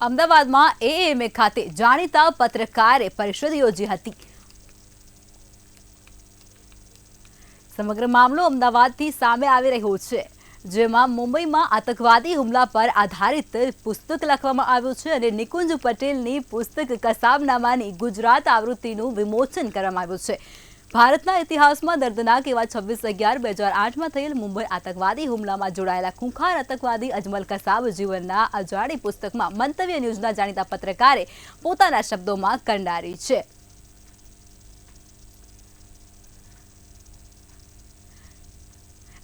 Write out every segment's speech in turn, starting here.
અમદાવાદમાં એએમએ ખાતે જાણીતા પત્રકારે પરિષદ યોજી હતી. સમગ્ર મામલો અમદાવાદથી સામે આવી રહ્યો છે, જેમાં મુંબઈમાં આતંકવાદી હુમલા પર આધારિત પુસ્તક લખવામાં આવ્યું છે અને નિકુંજ પટેલની પુસ્તક કસાબનામાની ગુજરાત આવૃત્તિનું વિમોચન કરવામાં આવ્યું છે. ભારતના ઇતિહાસમાં દર્દનાક એવા છવ્વીસ અગિયાર, બે હજાર આઠમાં થયેલ મુંબઈ આતંકવાદી હુમલામાં જોડાયેલા ખૂંખાર આતંકવાદી અજમલ કસાબ જીવનના અજાડી પુસ્તકમાં મંતવ્ય ન્યૂઝના જાણીતા પત્રકારે પોતાના શબ્દોમાં કંડારી છે.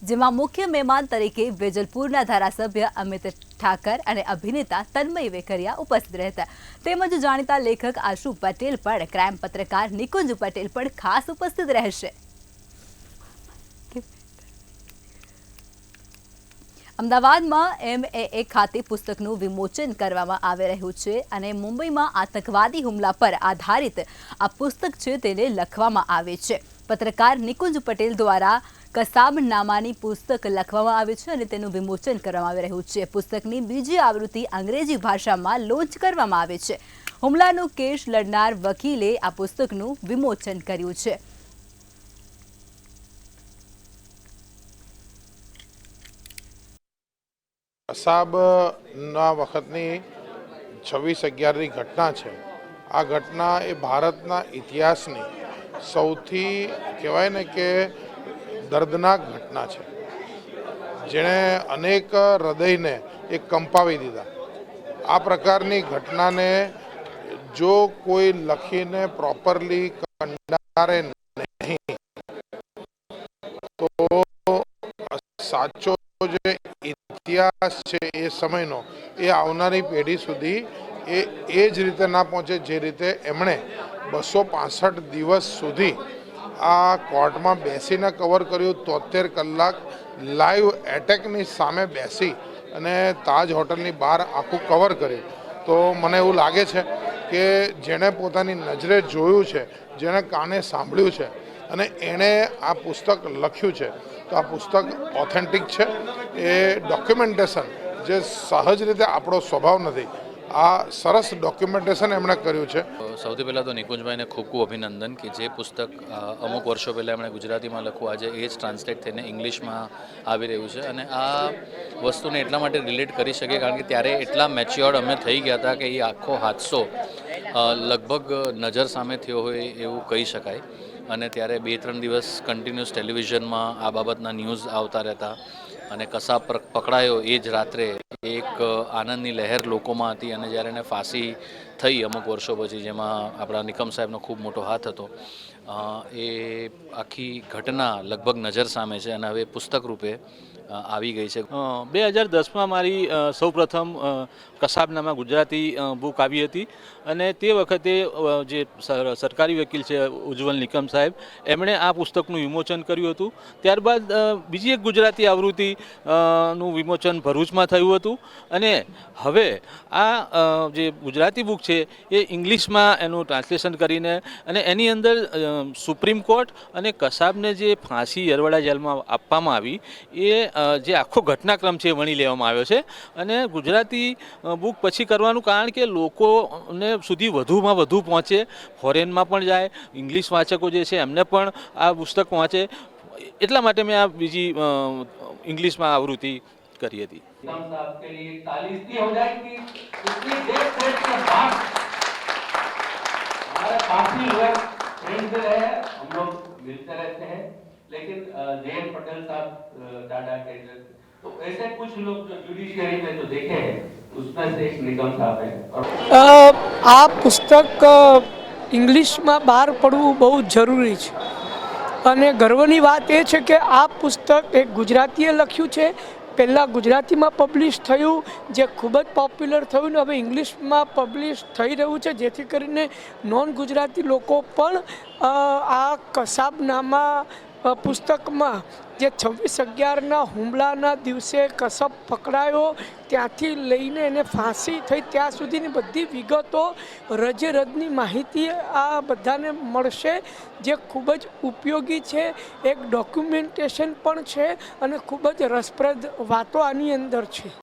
જેમાં મુખ્ય મહેમાન તરીકે વેજલપુરના ધારાસભ્ય અમિત ઠાકર અને અભિનેતા તન્મય વેકરિયા ઉપસ્થિત રહેતા. તેમજ જાણીતા લેખક આશુ પટેલ પણ ક્રાઇમ પત્રકાર નિકુંજ પટેલ પણ ખાસ ઉપસ્થિત રહેશે. અમદાવાદમાં એમએએ ખાતે પુસ્તકનું વિમોચન કરવામાં આવી રહ્યું છે અને મુંબઈમાં આતંકવાદી હુમલા પર આધારિત આ પુસ્તક છે તેને લખવામાં આવે છે. પત્રકાર નિકુંજ પટેલ દ્વારા કસાબ નામાની પુસ્તક લખવામાં આવી છે અને તેનું વિમોચન કરવામાં આવી રહ્યું છે. પુસ્તકની બીજી આવૃત્તિ અંગ્રેજી ભાષામાં લોન્ચ કરવામાં આવે છે. હુમલાનો કેસ લડનાર વકીલે આ પુસ્તકનું વિમોચન કર્યું છે. કસાબના વખતની છવ્વીસ અગિયારની ઘટના છે. આ ઘટના એ ભારતના ઇતિહાસની સૌથી કહેવાય ને કે દર્દનાક ઘટના છે. જેણે અનેક હૃદયને એ કંપાવી દીધા. આ પ્રકારની ઘટનાને જો કોઈ લખીને પ્રોપરલી કંડારે નહીં, તો સાચો જે ઇતિહાસ છે એ સમયનો, એ આવનારી પેઢી સુધી એ એ જ રીતે ના પહોંચે જે રીતે એમણે બસો પાસઠ દિવસ સુધી આ કોર્ટમાં બેસીને કવર કર્યું, તોતેર કલાક લાઈવ એટેકની સામે બેસી અને તાજ હોટલની બહાર આખું કવર કર્યું. તો મને એવું લાગે છે કે જેણે પોતાની નજરે જોયું છે, જેણે કાને સાંભળ્યું છે અને એણે આ પુસ્તક લખ્યું છે, તો આ પુસ્તક ઓથેન્ટિક છે. એ ડોક્યુમેન્ટેશન જે સહજ રીતે આપણો સ્વભાવ નથી. આ સરસ ડોક્યુમેન્ટેશન એમણે કર્યું છે. સૌથી પહેલાં તો નિકુંજભાઈને ખૂબ ખૂબ અભિનંદન કે જે પુસ્તક અમુક વર્ષો પહેલાં એમણે ગુજરાતીમાં લખવું આજે એ જ ટ્રાન્સલેટ થઈને ઇંગ્લિશમાં આવી રહ્યું છે. અને આ વસ્તુને એટલા માટે રિલેટ કરી શકીએ કારણ કે ત્યારે એટલા મેચ્યોર્ડ અમે થઈ ગયા હતા કે એ આખો હાદસો લગભગ નજર સામે થયો હોય એવું કહી શકાય. અને ત્યારે બે ત્રણ દિવસ કન્ટિન્યુઅસ ટેલિવિઝનમાં આ બાબતના ન્યૂઝ આવતા રહેતા. અને કસાબ પકડાયો એ જ રાત્રે એક આનંદની લહેર લોકોમાં હતી અને જ્યારે એને ફાંસી થઈ અમુક વર્ષો પછી જેમાં આપણા નિકમ સાહેબનો ખૂબ મોટો હાથ હતો. એ આખી ઘટના લગભગ નજર સામે છે અને હવે પુસ્તક રૂપે આવી ગઈ છે. બે હજાર દસમાં મારી સૌપ્રથમ કસાબનામાં ગુજરાતી બુક આવી હતી અને તે વખતે જે સરકારી વકીલ છે ઉજ્જવલ નિકમ સાહેબ, એમણે આ પુસ્તકનું વિમોચન કર્યું હતું. ત્યારબાદ બીજી એક ગુજરાતી આવૃત્તિ નું વિમોચન ભરૂચમાં થયું હતું અને હવે આ જે ગુજરાતી બુક છે એ ઇંગ્લિશમાં એનું ટ્રાન્સલેશન કરીને અને એની અંદર સુપ્રીમ કોર્ટ અને કસાબને જે ફાંસી યરવાડા જેલમાં આપવામાં આવી, એ જે આખો ઘટનાક્રમ છે એ વણી લેવામાં આવ્યો છે. અને ગુજરાતી બુક પછી કરવાનું કારણ કે લોકોને સુધી વધુમાં વધુ પહોંચે, ફોરેનમાં પણ જાય, ઇંગ્લિશ વાચકો જે છે એમને પણ આ પુસ્તક પહોંચે. એટલા માટે મેં આ બીજી ઇંગ્લિશમાં આવૃત્તિ કરી હતી निजाम साहब के लिए ताली इसलिए हो जाएगी इतनी देर थ्रेट के बाद हमारे काफी लोग फ्रेंड्स रहे हैं हम लोग मिलते रहते हैं लेकिन जयंत पटेल साहब अ, टाटा के तो ऐसे कुछ लोग जो जुडिशियरी में जो देखे हैं उसमें से एक निगम साहब है और અ, આ પુસ્તક અ, ઇંગ્લિશમાં બહાર પડવું બહુ જ જરૂરી છે અને ગર્વની વાત એ છે કે આ પુસ્તક એક ગુજરાતીએ લખ્યું છે પહેલાં ગુજરાતીમાં પબ્લિશ થયું, જે ખૂબ જ પોપ્યુલર થયું ને હવે ઇંગ્લિશમાં પબ્લિશ થઈ રહ્યું છે, જેથી કરીને નોન ગુજરાતી લોકો પણ આ કસાબનામા પુસ્તકમાં જે છવ્વીસ અગિયારના હુમલાના દિવસે કસબ પકડાયો, ત્યાંથી લઈને એને ફાંસી થઈ, ત્યાં સુધીની બધી વિગતો રજે રજની માહિતી આ બધાને મળશે, જે ખૂબ જ ઉપયોગી છે. એક ડોક્યુમેન્ટેશન પણ છે અને ખૂબ જ રસપ્રદ વાતો આની અંદર છે.